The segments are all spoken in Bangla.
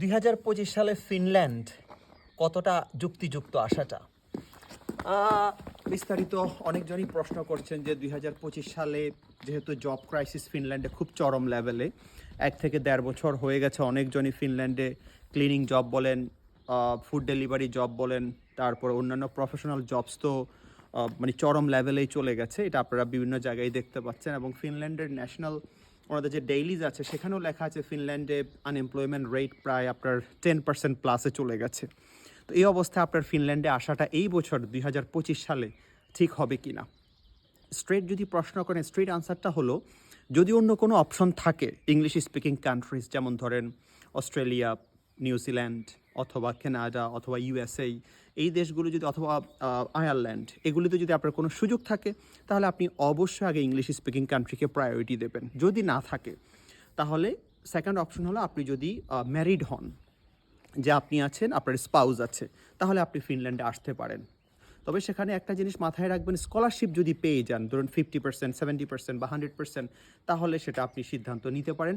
দুই হাজার পঁচিশ সালে ফিনল্যান্ড কতটা যুক্তিযুক্ত আসাটা বিস্তারিত অনেকজনই প্রশ্ন করছেন যে দুই হাজার পঁচিশ সালে যেহেতু জব ক্রাইসিস ফিনল্যান্ডে খুব চরম লেভেলে এক থেকে দেড় বছর হয়ে গেছে, অনেকজনই ফিনল্যান্ডে ক্লিনিং জব বলেন ফুড ডেলিভারি জব বলেন, তারপর অন্যান্য প্রফেশনাল জবস তো মানে চরম লেভেলেই চলে গেছে, এটা আপনারা বিভিন্ন জায়গায় দেখতে পাচ্ছেন এবং ফিনল্যান্ডের ন্যাশনাল ওনাদের যে ডেইলিজ আছে, সেখানেও লেখা আছে ফিনল্যান্ডে আনএমপ্লয়মেন্ট রেট প্রায় আপনার টেন পার্সেন্ট প্লাসে চলে গেছে। তো এই অবস্থায় আপনার ফিনল্যান্ডে আসাটা এই বছর দুই হাজার পঁচিশ সালে ঠিক হবে কি না স্ট্রেট যদি প্রশ্ন করেন স্ট্রেট আনসারটা হলো, যদি অন্য কোনো অপশন থাকে ইংলিশ স্পিকিং কান্ট্রিজ যেমন ধরেন অস্ট্রেলিয়া নিউজিল্যান্ড অথবা কেনাডা অথবা ইউএসএ এই দেশগুলো যদি অথবা আয়ারল্যান্ড এগুলিতে যদি আপনার কোনো সুযোগ থাকে, তাহলে আপনি অবশ্যই আগে ইংলিশ স্পিকিং কান্ট্রিকে প্রায়োরিটি দেবেন। যদি না থাকে, তাহলে সেকেন্ড অপশন হলো আপনি যদি ম্যারিড হন, যে আপনি আছেন, আপনার স্পাউস আছে, তাহলে আপনি ফিনল্যান্ডে আসতে পারেন। তবে সেখানে একটা জিনিস মাথায় রাখবেন স্কলারশিপ যদি পেয়ে যান, ধরুন ফিফটি পার্সেন্ট সেভেন্টি পার্সেন্ট বা হান্ড্রেড পার্সেন্ট তাহলে সেটা আপনি সিদ্ধান্ত নিতে পারেন।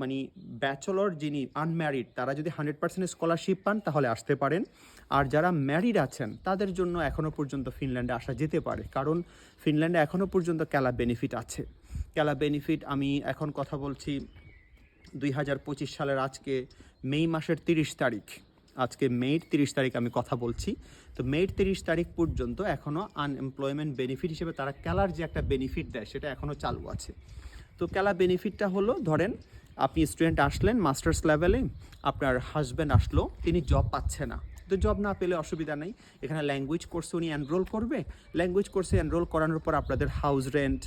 মানে ব্যাচেলর যিনি আনম্যারিড তারা যদি হান্ড্রেড পার্সেন্ট স্কলারশিপ পান, তাহলে আসতে পারেন। আর যারা ম্যারিড আছেন, তাদের জন্য এখনও পর্যন্ত ফিনল্যান্ডে আসা যেতে পারে। কারণ ফিনল্যান্ডে এখনও পর্যন্ত ক্যালা বেনিফিট আছে। ক্যালা বেনিফিট আমি এখন কথা বলছি দুই হাজার পঁচিশ সালের আজকে, মে মাসের তিরিশ তারিখ। আজকে মের তিরিশ তারিখ আমি কথা বলছি। তো মের তিরিশ তারিখ পর্যন্ত এখনও আনএমপ্লয়মেন্ট বেনিফিট হিসেবে তারা ক্যালার যে একটা বেনিফিট দেয়, সেটা এখনও চালু আছে। তো ক্যালা বেনিফিটটা হলো, ধরেন আপনি স্টুডেন্ট আসলেন মাস্টার্স লেভেলে আপনার হাজব্যান্ড আসলো, তিনি জব পাচ্ছে না। তো জব না পেলে অসুবিধা নেই। এখানে ল্যাঙ্গুয়েজ কোর্সে উনি এনরোল করবে। ল্যাঙ্গুয়েজ কোর্সে এনরোল করানোর পর আপনাদের হাউস রেন্ট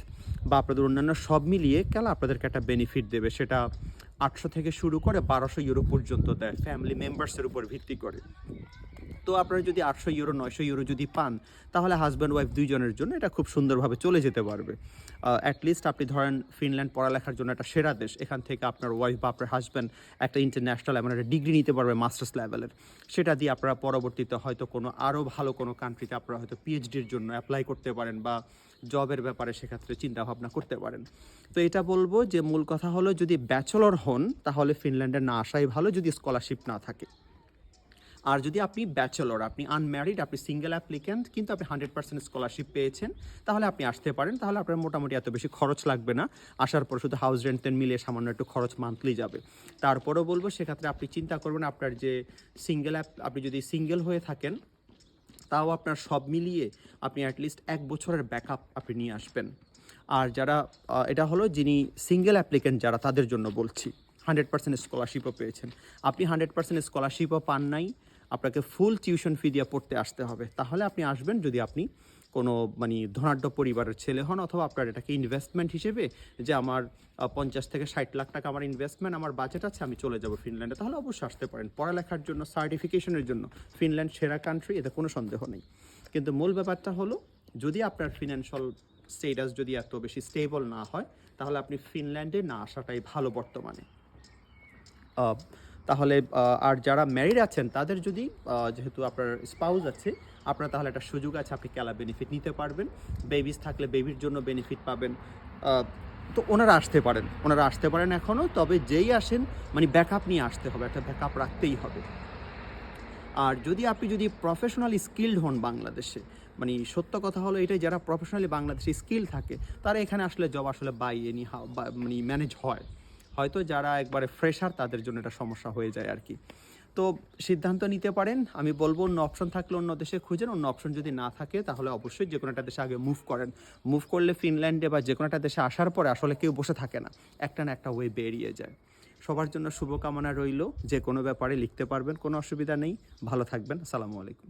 বা আপনাদের অন্যান্য সব মিলিয়ে কেলা আপনাদেরকে একটা বেনিফিট দেবে। সেটা আটশো থেকে শুরু করে বারোশো ইউরো পর্যন্ত দেয় ফ্যামিলি মেম্বার্সের উপর ভিত্তি করে। তো আপনারা যদি আটশো ইউরো, নয়শো ইউরো যদি পান, তাহলে হাজব্যান্ড ওয়াইফ দুইজনের জন্য এটা খুব সুন্দরভাবে চলে যেতে পারবে। অ্যাটলিস্ট আপনি ধরেন ফিনল্যান্ড পড়ালেখার জন্য একটা সেরা দেশ, এখান থেকে আপনার ওয়াইফ বা আপনার হাজব্যান্ড একটা ইন্টারন্যাশনাল এমন একটা ডিগ্রি নিতে পারবে মাস্টার্স লেভেলের সেটা দিয়ে আপনারা পরবর্তীতে হয়তো কোনো আরও ভালো কোনো কান্ট্রিতে আপনারা হয়তো পিএইচডির জন্য অ্যাপ্লাই করতে পারেন বা জবের ব্যাপারে সেক্ষেত্রে চিন্তাভাবনা করতে পারেন। তো এটা বলব যে, মূল কথা হলো যদি ব্যাচেলর হন, তাহলে ফিনল্যান্ডে না আসাই ভালো, যদি স্কলারশিপ না থাকে। আর যদি আপনি ব্যাচেলর আপনি আনম্যারিড আপনি সিঙ্গেল অ্যাপ্লিক্যান্ট কিন্তু আপনি হান্ড্রেড পার্সেন্ট স্কলারশিপ পেয়েছেন, তাহলে আপনি আসতে পারেন। তাহলে আপনার মোটামুটি এত বেশি খরচ লাগবে না। আসার পর শুধু হাউস রেন্ট টেন মিলিয়ে সামান্য একটু খরচ মান্থলি যাবে। তারপরেও বলব, সেক্ষেত্রে আপনি চিন্তা করবেন, আপনার যে সিঙ্গেল অ্যাপ আপনি যদি সিঙ্গেল হয়ে থাকেন, তাও আপনার সব মিলিয়ে আপনি অ্যাটলিস্ট এক বছরের ব্যাকআপ আপনি নিয়ে আসবেন। আর যারা এটা হলো যিনি সিঙ্গেল অ্যাপ্লিকেন্ট যারা, তাদের জন্য বলছি হান্ড্রেড পার্সেন্ট স্কলারশিপও পেয়েছেন। আপনি হান্ড্রেড পার্সেন্ট স্কলারশিপও পান নাই আপনাকে ফুল টিউশন ফি দিয়ে পড়তে আসতে হবে। তাহলে আপনি আসবেন যদি আপনি কোনো মানে ধনাঢ্য পরিবারের ছেলে হন অথবা আপনার এটাকে ইনভেস্টমেন্ট হিসেবে যে আমার পঞ্চাশ থেকে ষাট লাখ টাকা আমার ইনভেস্টমেন্ট আমার বাজেট আছে, আমি চলে যাব ফিনল্যান্ডে তাহলে অবশ্যই আসতে পারেন। পড়ালেখার জন্য সার্টিফিকেশনের জন্য ফিনল্যান্ড সেরা কান্ট্রি এতে কোনো সন্দেহ নেই। কিন্তু মূল ব্যাপারটা হলো, যদি আপনার ফিনান্সিয়াল স্টেটাস যদি এত বেশি স্টেবল না হয়, তাহলে আপনি ফিনল্যান্ডে না আসাটাই ভালো বর্তমানে। তাহলে আর যারা ম্যারিড আছেন, তাদের যদি যেহেতু আপনার স্পাউস আছে, আপনার তাহলে একটা সুযোগ আছে, আপনি ক্যালা বেনিফিট নিতে পারবেন। বেবিস থাকলে বেবির জন্য বেনিফিট পাবেন। তো ওনারা আসতে পারেন। ওনারা আসতে পারেন এখনও তবে যেই আসেন মানে ব্যাকআপ নিয়ে আসতে হবে, একটা ব্যাকআপ রাখতেই হবে। আর যদি আপনি যদি প্রফেশনালি স্কিল্ড হন বাংলাদেশে মানে সত্য কথা হলো এটাই, যারা প্রফেশনালি বাংলাদেশে স্কিল থাকে, তারা এখানে আসলে জব আসলে বাই এনি মানে ম্যানেজ হয়। হয়তো যারা একবারে ফ্রেশার তাদের জন্য এটা সমস্যা হয়ে যায় আর কি। তো সিদ্ধান্ত নিতে পারেন, আমি বলব অন্য অপশন থাকলে অন্য দেশে খুঁজেন, অন্য অপশন যদি না থাকে তাহলে অবশ্যই যে কোনো একটা দেশে আগে মুভ করেন। মুভ করলে ফিনল্যান্ডে বা যে কোনো একটা দেশে আসার পরে আসলে কেউ বসে থাকে না, একটা না একটা ওয়ে বেরিয়ে যায়। সবার জন্য শুভকামনা রইল, যে কোনো ব্যাপারে লিখতে পারবেন, কোনো অসুবিধা নেই, ভালো থাকবেন, আসসালামু আলাইকুম।